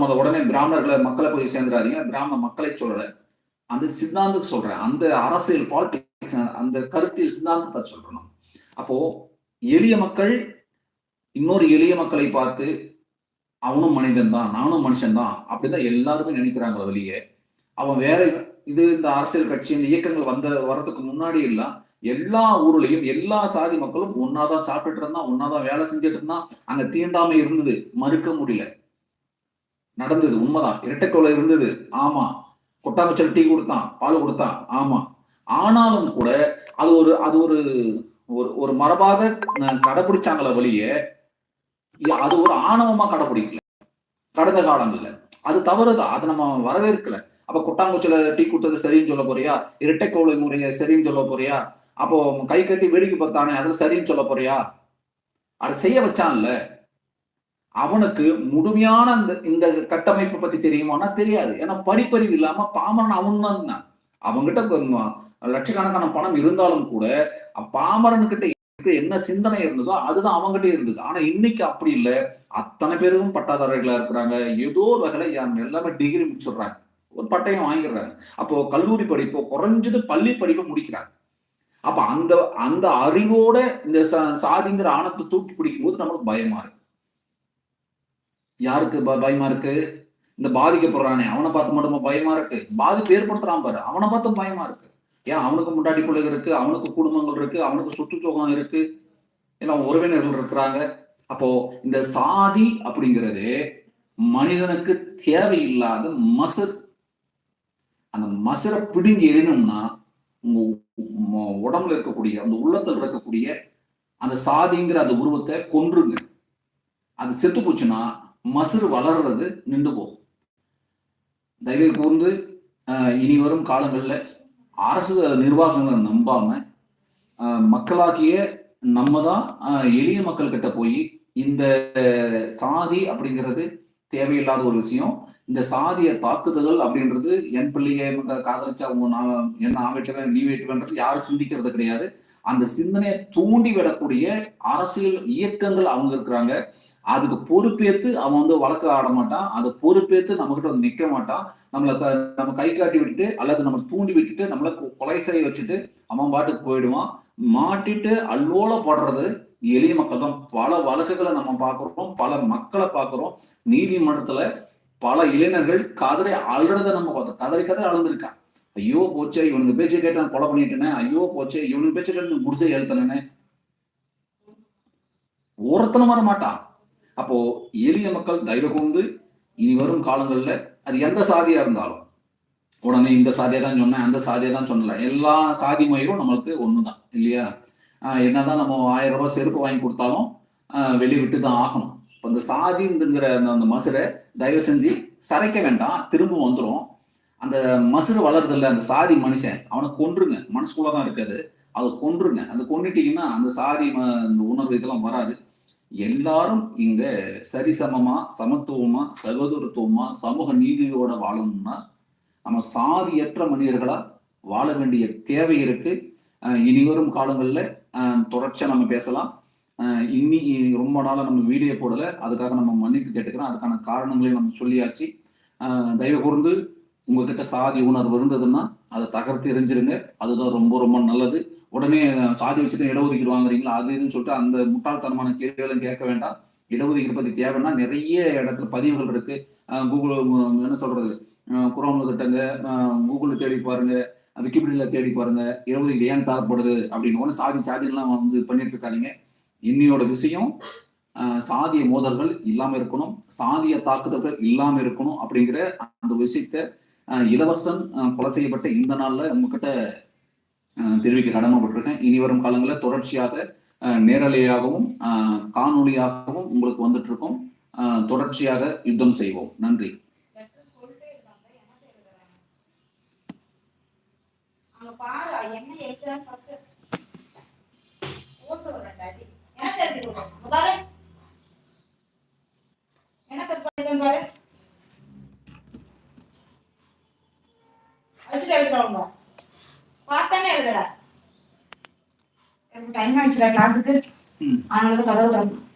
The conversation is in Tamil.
முத உடனே பிராமணர்களை மக்களை போய் சேர்ந்துடாதீங்க பிராமண மக்களை சொல்லல. அந்த சித்தாந்தத்தை சொல்றேன். அந்த அரசியல் பாலிடிக்ஸ் அந்த கருத்தியல் சித்தாந்தத்தை சொல்றேன். நான். அப்போ எளிய மக்கள் இன்னொரு எளிய மக்களை பார்த்து அவனும் மனிதன் தான் நானும் மனுஷன் தான் அப்படிதான் எல்லாருமே நினைக்கிறாங்க வெளியே. அவன் வேற இது இந்த அரசியல் கட்சி இந்த இயக்கங்கள் வந்த வர்றதுக்கு முன்னாடி எல்லாம் எல்லா ஊர்லயும் எல்லா சாதி மக்களும் ஒன்னாதான் சாப்பிட்டுட்டு இருந்தான் ஒன்னாதான் வேலை செஞ்சுட்டு இருந்தான். அங்க தீண்டாமை இருந்தது. மறுக்க முடியல. நடந்தது உண்மைதான். இரட்டைக்கொலை இருந்தது ஆமா. கொட்டாமச்சல் டீ கொடுத்தான் பால் கொடுத்தான் ஆமா. ஆனாலும் கூட அது ஒரு அது ஒரு ஒரு ஒரு மரபாக அஹ், கடைபிடிச்சாங்களே வழியே அது ஒரு ஆணவமா கடைபிடிக்கல. கடந்த காலங்கள்ல. அது தவறுதான் அதை நம்ம வரவேற்கல. அப்ப கொட்டாங்குச்சில டீ கொடுத்தது சரின்னு சொல்ல போறியா? இரட்டைக்கோளை முறைய சரின்னு சொல்ல போறியா? அப்போ கை கட்டி வேடிக்கை பார்த்தானே அது சரின்னு சொல்ல போறியா? அதை செய்ய வச்சான்ல. அவனுக்கு முழுமையான அந்த இந்த கட்டமைப்பை பத்தி தெரியுமானா தெரியாது. ஏன்னா படிப்பறிவு இல்லாம பாமரன் அவன் தான் இருந்தான் அவங்கிட்ட லட்சக்கணக்கான பணம் இருந்தாலும் கூட பாமரன் கிட்ட இருக்க என்ன சிந்தனை இருந்ததோ அதுதான் அவங்ககிட்ட இருந்தது. ஆனா இன்னைக்கு அப்படி இல்லை. அத்தனை பேருக்கும் பட்டாதாரர்களா இருக்கிறாங்க. ஏதோ வகையில எல்லாமே டிகிரி முடிச்சிடுறாங்க. ஒரு பட்டயம் வாங்கிடுறாங்க. அப்போ கல்லூரி படிப்போ குறைஞ்சது பள்ளி படிப்பை முடிக்கிறாங்க. அப்ப அந்த அந்த அறிவோட இந்த ச- சாதிங்கிற ஆணத்தை தூக்கி பிடிக்கும் போது நம்மளுக்கு பயமா இருக்கு. யாருக்கு ப- பயமா இருக்கு? இந்த பாதிக்கப்படுறானே அவனை பார்த்து மட்டும் பயமா இருக்கு? பாதிப்பு ஏற்படுத்துறான் பாரு அவனை பார்த்தும் பயமா இருக்கு. ஏன்? அவனுக்கு முண்டாடி பிள்ளைகள் இருக்கு அவனுக்கு குடும்பங்கள் இருக்கு அவனுக்கு சுற்றுச்சோகம் இருக்கு. ஏன்னா உறவினர்கள் இருக்கிறாங்க. அப்போ இந்த சாதி அப்படிங்கிறது மனிதனுக்கு தேவையில்லாத மசர். அந்த மசரை பிடுங்கி எறினோம்னா உங்க உடம்புல இருக்கக்கூடிய அந்த உள்ளத்தில் இருக்கக்கூடிய அந்த சாதிங்கிற அந்த உருவத்தை கொன்றுங்க. அது செத்து போச்சுன்னா மசுறு வளர்றது நின்று போகும். தயவு கூர்ந்து இனி வரும் காலங்களில் அரசு நிர்வாகங்களை நம்பாம மக்களாகிய நம்ம தான் எளிய மக்கள்கிட்ட போய் இந்த சாதி அப்படிங்கிறது தேவையில்லாத ஒரு விஷயம். இந்த சாதிய தாக்குதல்கள் அப்படின்றது என் பிள்ளைய காதலிச்சா அவங்க நான் என்ன நான் வெட்டுவேன் நீ வெட்டுவேன்றது யாரும் சிந்திக்கிறது கிடையாது. அந்த சிந்தனையை தூண்டி விடக்கூடிய அரசியல் இயக்கங்கள் அவங்க இருக்கிறாங்க. அதுக்கு பொறுப்பேற்று அவன் வந்து வழக்கு ஆட மாட்டான். அதை பொறுப்பேற்று நம்ம கிட்ட வந்து நிக்க மாட்டான். நம்மளை க- நம்ம கை காட்டி விட்டுட்டு அல்லது நம்ம தூண்டி விட்டுட்டு நம்மள கொ- கொலை செய்ய வச்சுட்டு அவன் பாட்டுக்கு போயிடுவான். மாட்டிட்டு அல்லோல படுறது எளிய மக்கள் தான். பல வழக்குகளை நம்ம பார்க்குறோம் பல மக்களை பார்க்குறோம். நீதிமன்றத்துல பல இளைஞர்கள் கதரை அழுறத நம்ம பார்த்தோம். கதறி கதறி அழுந்திருக்கான் ஐயோ போச்சே இவனுக்கு பேச்சை கேட்டான் கொலை பண்ணிட்டேனே. ஐயோ போச்சே இவனுக்கு பேச்சை கேட்டு முடிச்சே எழுத்தனே ஒருத்தனும் வர மாட்டான் அப்போ எளிய மக்கள் தயவு கொண்டு இனி வரும் காலங்களில் அது எந்த சாதியா இருந்தாலும். உடனே இந்த சாதியை தான் சொன்னேன் அந்த சாதியை தான் சொன்னல. எல்லா சாதி மயிரும் நம்மளுக்கு தான் இல்லையா? என்னதான் நம்ம ஆயிரம் ரூபாய் செருப்பு வாங்கி கொடுத்தாலும் வெளியே விட்டு தான் ஆகணும். இப்போ இந்த சாதிங்கிற அந்த அந்த மசுரை தயவு செஞ்சு சரைக்க வேண்டாம் திரும்ப வந்துடும் அந்த மசுறு வளருது அந்த சாதி மனுஷன் அவனை கொன்றுங்க. மனசுக்குள்ள தான் இருக்காது அதை கொன்றுங்க. அதை கொண்டுட்டீங்கன்னா அந்த சாதி ம- உணர்வு இதெல்லாம் வராது. எல்லாரும் இங்க சரிசமமா சமத்துவமா சகோதரத்துவமா சமூக நீதியோட வாழணும்னா நம்ம சாதியற்ற மனிதர்களா வாழ வேண்டிய தேவை இருக்கு. இனிவரும் இனி வரும் காலங்கள்ல அஹ் தொடர்ச்சியா நம்ம பேசலாம். இன்னி ரொம்ப நாளாக நம்ம வீடியோ போடல. அதுக்காக நம்ம மன்னிப்பு கேட்டுக்கிறோம் அதுக்கான காரணங்களையும் நம்ம சொல்லியாச்சு. தயவு கூர்ந்து உங்ககிட்ட சாதி உணர்வு இருந்ததுன்னா அதை தகர்த்து எரிஞ்சிருங்க. அதுதான் ரொம்ப ரொம்ப நல்லது. உடனே சாதி வச்சுட்டு இடஒதுக்கீடு வாங்குறீங்களா? அது இதுன்னு சொல்லிட்டு அந்த முட்டாள்தனமான கேள்விகளும் கேட்க வேண்டாம். இடஒதுக்கீடு பத்தி தேவைன்னா நிறைய இடத்துல பதிவுகள் இருக்கு. கூகுள் என்ன சொல்றது? அஹ் குரோம்ல திட்டங்க. கூகுளில் தேடி பாருங்க. விக்கிபீடியில தேடி பாருங்க. இடஒதுக்கீடு ஏன் தரப்படுது அப்படின்னு. ஒன்று சாதி சாதியெல்லாம் வந்து பண்ணிட்டு இருக்காதிங்க. இன்னியோட விஷயம் சாதிய மோதல்கள் இல்லாம இருக்கணும். சாதிய தாக்குதல்கள் இல்லாம இருக்கணும் அப்படிங்கிற அந்த விஷயத்த இளவரசன் கொலை செய்யப்பட்ட இந்த நாள்ல உங்ககிட்ட தெரிவிக்க கடமைப்பட்டிருக்கேன். இனி வரும் காலங்களில் தொடர்ச்சியாக அஹ், நேரலையாகவும் அஹ், காணொளியாகவும் உங்களுக்கு வந்துட்டு இருக்கோம் தொடர்ச்சியாக யுத்தம் செய்வோம். நன்றி. என்ன வச்சுட்டு எழுதுறவங்க. பார்த்தானே. எனக்கு time ஆயிடுச்சுடா class க்கு. ம். அதனால தான் கதவு திறந்தேன்.